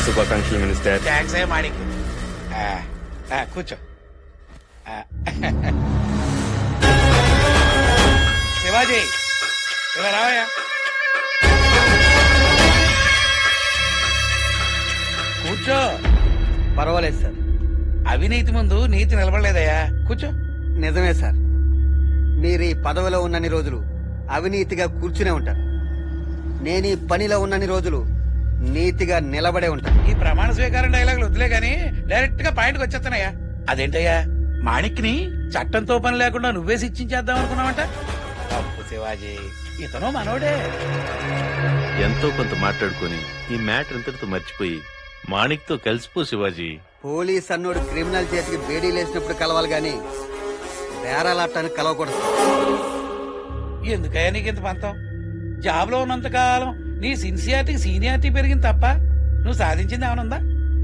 శుభాకాంక్షలు minister. Thanks ఏ మాణిక్. కూర్చో. శివాజీ ఇలా రావయ్యా. కూర్చో. పర్వాలేదు సార్. అవినీతి ముందు నీతి నిలబడలేదయ్యా. కూర్చో. నిజమే సార్. మీరు ఈ పదవిలో ఉన్నన్ని రోజులు అవినీతిగా కూర్చునే ఉంటారు. నేను ఈ పనిలో ఉన్నన్ని రోజులు నీతిగా నిలబడే ఉంటాను ఈ ప్రమాణ స్వీకారం డైలాగులు వద్దులే గాని డైరెక్ట్గా పాయింట్కి వచ్చేస్తానయ్యా అదేంటయ్యా? మాణిక్ని చట్టంతో పని లేకుండా నువ్వే శిక్షించేద్దాం అనుకున్నావంట? తప్పు శివాజీ ఇతను మనోడే. ఎంతో కొంత మాట్లాడుకొని ఈ మ్యాటర్ ఇంతటితో మర్చిపోయి మాణిక్తో కలిసిపో శివాజీ. పోలీస్ అన్నోడు క్రిమినల్ చేతికి బేడీ లేసినప్పుడు కలవాలి గాని బేరాలాటానికి కలవకూడదు. ఎందుకయ్యా నీకు ఇంత పంతం? జాబ్లో ఉన్నంత కాలం నీ సిన్సియారిటీ సీనియారిటీ పెరిగింది తప్ప నువ్వు సాధించింది ఏమనుందా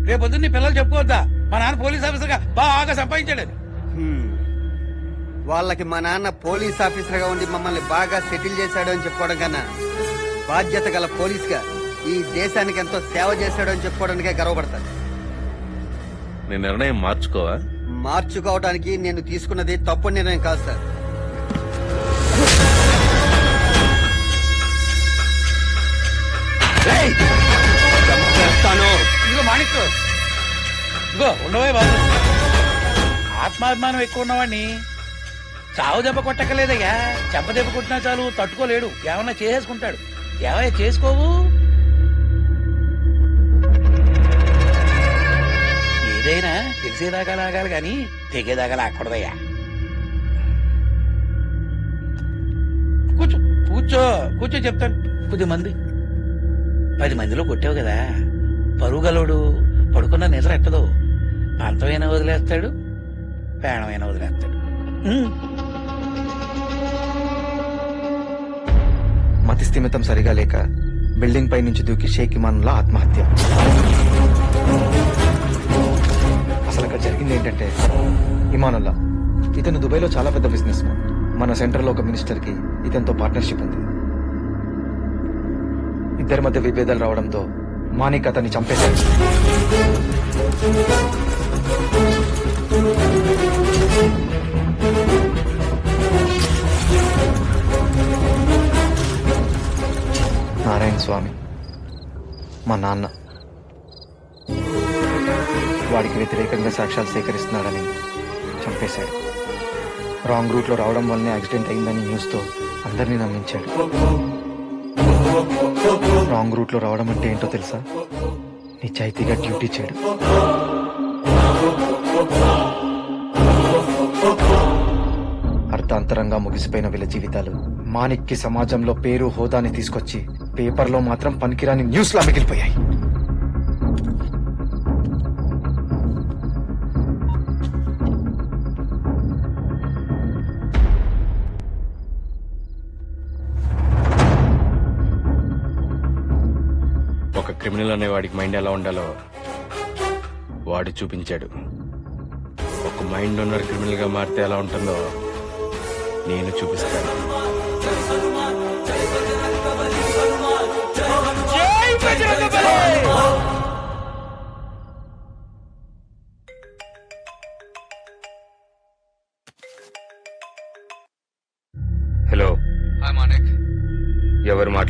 రేపొద్దు నీ పిల్లలు చెప్పుకోవద్దా? మా నాన్న పోలీస్ ఆఫీసర్గా బాగా సంపాదించాడని. హ్మ్. వాళ్ళకి మా నాన్న పోలీస్ ఆఫీసర్గా ఉండి మమ్మల్ని బాగా సెటిల్ చేశాడు అని చెప్పుకోవడం కన్నా బాధ్యత గల పోలీస్గా ఈ దేశానికి ఎంతో సేవ చేశాడు అని చెప్పుకోవడానికే గర్వపడతాను. నీ నిర్ణయం మార్చుకోవా? మార్చుకోవడానికి నేను తీసుకున్నది తప్పు నిర్ణయం కాదు సార్. ఆత్మాభిమానం ఎక్కువ ఉన్నవాడిని. చావు దెబ్బ కొట్టకలేదయ్యా చెంప దెబ్బ కొట్టినా చాలు తట్టుకోలేడు. ఏమన్నా చేసేసుకుంటాడు. ఏమయ్యా చేసుకోవు? ఏదైనా తెలిసేదాకా లాగాలి గాని తెగేదాకా లాక్కూడదయ్యా. కూర్చో కూర్చో కూర్చో చెప్తాను. కొద్ది మంది. పది మందిలో కొట్టావు కదా. పరుగలోడు పడుకున్న నిద్ర ఎట్టదు. పంతమైనా వదిలేస్తాడు. ప్రాణమైనా వదిలేస్తాడు. మతి స్థిమితం సరిగా లేక బిల్డింగ్ పై నుంచి దూకి షేక్ ఇమానుల్లా ఆత్మహత్య. అసలు అక్కడ జరిగింది ఏంటంటే ఇమానుల్లా ఇతను దుబాయ్లో చాలా పెద్ద బిజినెస్ మ్యాన్ మన సెంటర్లో ఒక మినిస్టర్కి ఇతనితో పార్ట్నర్షిప్ ఉంది. ఇద్దరి మధ్య విభేదాలు రావడంతో మానిక్ అతన్ని చంపేశాడు. నాన్న. వాడికి వ్యతిరేకంగా సాక్ష్యాలు సేకరిస్తున్నాడని చంపేశాడు. రాంగ్ రూట్లో రావడం వల్లనే యాక్సిడెంట్ అయిందని న్యూస్తో అందరినీ నమ్మించాడు. రాంగ్ రూట్లో రావడం అంటే ఏంటో తెలుసా? నిజాయితీగా డ్యూటీ చేయడం. అర్థాంతరంగా ముగిసిపోయిన వీళ్ళ జీవితాలు మాణిక్కి సమాజంలో పేరు హోదాని తీసుకొచ్చి పేపర్లో మాత్రం పనికిరాని న్యూస్లా మిగిలిపోయాయి. ఒక క్రిమినల్ అనే వాడికి మైండ్ ఎలా ఉండాలో వాడు చూపించాడు. ఒక మైండ్ ఉన్న క్రిమినల్గా మారితే ఎలా ఉంటుందో నేను చూపిస్తాను.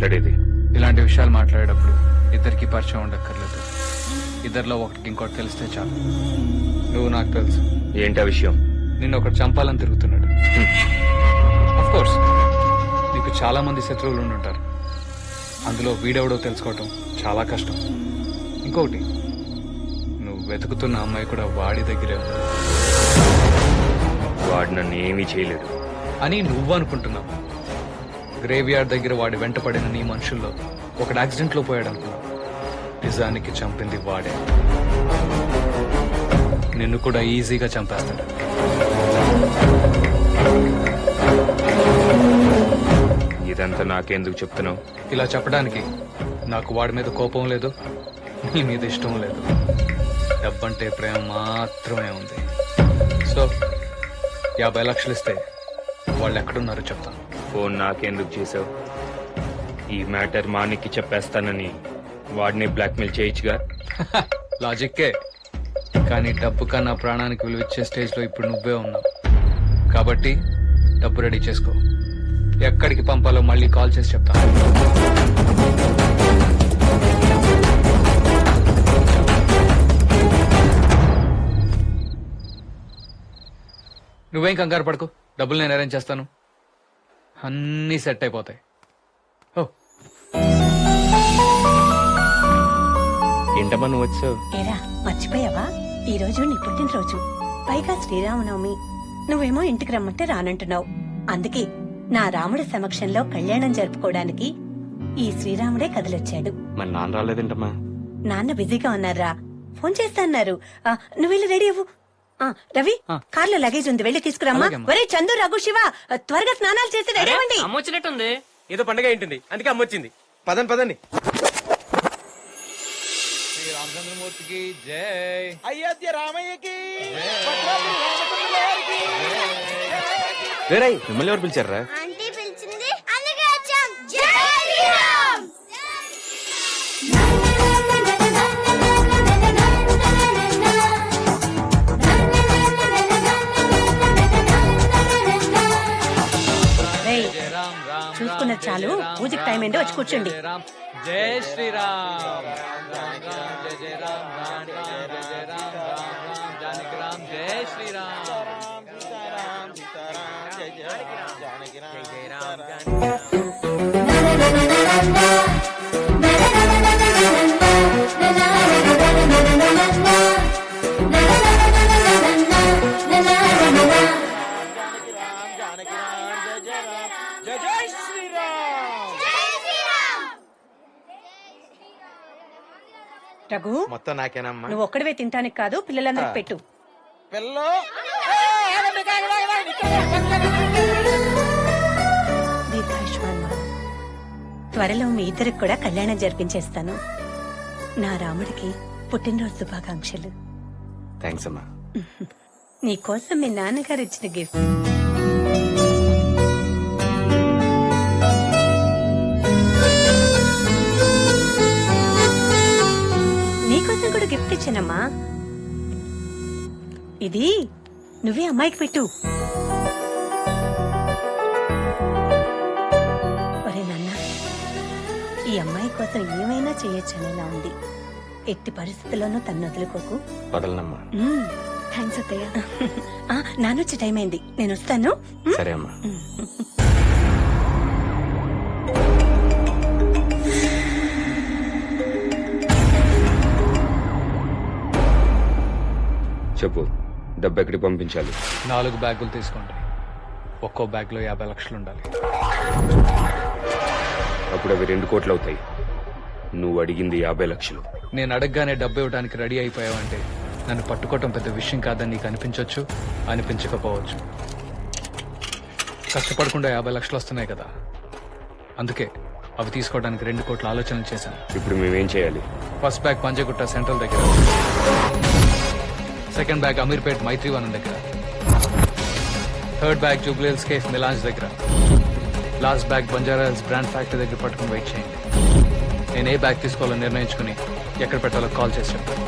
మాట్లాడేది? ఇలాంటి విషయాలు మాట్లాడేటప్పుడు ఇద్దరికి పరిచయం ఉండక్కర్లేదు. ఇద్దరిలో ఒకటికి ఇంకోటి తెలిస్తే చాలు. నువ్వు నాకు తెలుసు. ఏంటా విషయం? నిన్ను ఒకటి చంపాలని తిరుగుతున్నాడు. అఫ్ కోర్స్ నీకు చాలా మంది శత్రువులు ఉండుంటారు. అందులో వీడెవడో తెలుసుకోవటం చాలా కష్టం. ఇంకొకటి నువ్వు వెతుకుతున్న అమ్మాయి కూడా వాడి దగ్గరే ఉంది. వాడు నన్ను ఏమీ చేయలేడు అని నువ్వు అనుకుంటున్నావు. గ్రేవ్ యార్డ్ దగ్గర వాడి వెంట పడిన నీ మనుషుల్లో ఒకడు యాక్సిడెంట్లో పోయాడు అనుకున్నావు నిజానికి చంపింది వాడే. నిన్ను కూడా ఈజీగా చంపేస్తాడు. ఇదంతా నాకెందుకు చెప్తున్నావు? ఇలా చెప్పడానికి నాకు వాడి మీద కోపం లేదు నీ మీద ఇష్టం లేదు. డబ్బంటే ప్రేమ మాత్రమే ఉంది. సో యాభై లక్షలు ఇస్తే వాళ్ళు ఎక్కడున్నారో చెప్తాను. ఫోన్ నాకెందుకు చేసావు? ఈ మ్యాటర్ మానికి చెప్పేస్తానని వాడిని బ్లాక్మెయిల్ చేయొచ్చుగా? లాజిక్కే. కానీ డబ్బు కన్నా ప్రాణానికి విలువిచ్చే స్టేజ్ స్టేజ్లో ఇప్పుడు నువ్వే ఉన్నావు. కాబట్టి డబ్బు రెడీ చేసుకో. ఎక్కడికి పంపాలో మళ్ళీ కాల్ చేసి చెప్తాను నువ్వేం కంగారు పడుకో. డబ్బులు నేను అరేంజ్ చేస్తాను. అన్నీ సెట్ అయిపోతాయి. ఓ. ఏంటమ్మా నువ్వు వచ్చావు? ఏరా మర్చిపోయావా? ఈ రోజు నీ పుట్టినరోజు. పైగా శ్రీరామనవమి. నువ్వేమో ఇంటికి రమ్మంటే రానంటున్నావు. అందుకే నా రాముడి సమక్షంలో కళ్యాణం జరుపుకోవడానికి ఈ శ్రీరాముడే కదిలొచ్చాడు. మరి నాన్న రాలేదేంటమ్మా? నాన్న బిజీగా ఉన్నారా? ఫోన్ చేస్తా అన్నారు ఆ, నువ్వు వెళ్ళి రెడీ అవ్వు. రవి ఆ. కార్లో లగేజ్ ఉంది వెళ్ళి తీసుకురమ్మా. ఒరే చందు రఘు శివ త్వరగా స్నానాలు చేసి రెడీ అవ్వండి. అమ్మ వచ్చినట్టుంది. ఏదో పండగ ఏంటుంది అందుకే అమ్మ వచ్చింది. పదండి పదండి. శ్రీరామచంద్రమూర్తికి జై. అయోధ్య రామయ్యకి రేయ్ మిమ్మల్ని ఎవరు పిలిచారా? జయ జయ రామ్ రామ్ రామ్ జానకి రామ్ జై శ్రీరామ్ రఘు మొత్తం నాకేనమ్మా. నువ్వు ఒక్కడివే తింటానికి కాదు పిల్లలందరికి పెట్టు. పిల్లు. దీర్ఘాయుష్మాన్ భవ. త్వరలో మీ ఇద్దరికి కూడా కళ్యాణం జరిపించేస్తాను. నా రాముడికి పుట్టినరోజు శుభాకాంక్షలు. థ్యాంక్స్ అమ్మా. నీకోసం మీ నాన్నగారు ఇచ్చిన గిఫ్ట్. నువ్వే అమ్మాయికి పెట్టు. ఒరే నాన్న ఈ అమ్మాయి కోసం ఏమైనా చేయొచ్చనేలా ఉంది. ఎట్టి పరిస్థితుల్లోనూ తను వదులుకోకు. వదలనమ్మా. థ్యాంక్స్ అత్తయ్య. నానొచ్చే టైం అయింది. నేను వస్తాను? సరే అమ్మా. చెప్పు. డబ్బు ఎక్కడికి పంపించాలి? నాలుగు బ్యాగులు తీసుకోండి. ఒక్కో బ్యాగ్లో యాభై లక్షలు ఉండాలి. అప్పుడు అవి రెండు కోట్లు అవుతాయి. నువ్వు అడిగింది యాభై లక్షలు. నేను అడగగానే డబ్బు ఇవ్వడానికి రెడీ అయిపోయావంటే నన్ను పట్టుకోవటం పెద్ద విషయం కాదని నీకు అనిపించవచ్చు అనిపించకపోవచ్చు. కష్టపడకుండా యాభై లక్షలు వస్తున్నాయి కదా. అందుకే అవి తీసుకోవడానికి రెండు కోట్ల ఆలోచనలు చేశాను. ఇప్పుడు మేమేం చేయాలి? ఫస్ట్ బ్యాగ్ పంజగుట్ట సెంట్రల్ దగ్గర. సెకండ్ బ్యాగ్ అమీర్పేట్ మైత్రివనం దగ్గర. Third bag Jubilee Hills cafe Milans దగ్గర. Last bag Banjaras brand factory దగ్గర పట్టుకుని వెయిట్ చేయండి. నేను ఏ బ్యాగ్ తీసుకోవాలో నిర్ణయించుకుని ఎక్కడ పెట్టాలో కాల్ చేసి చెప్తాను.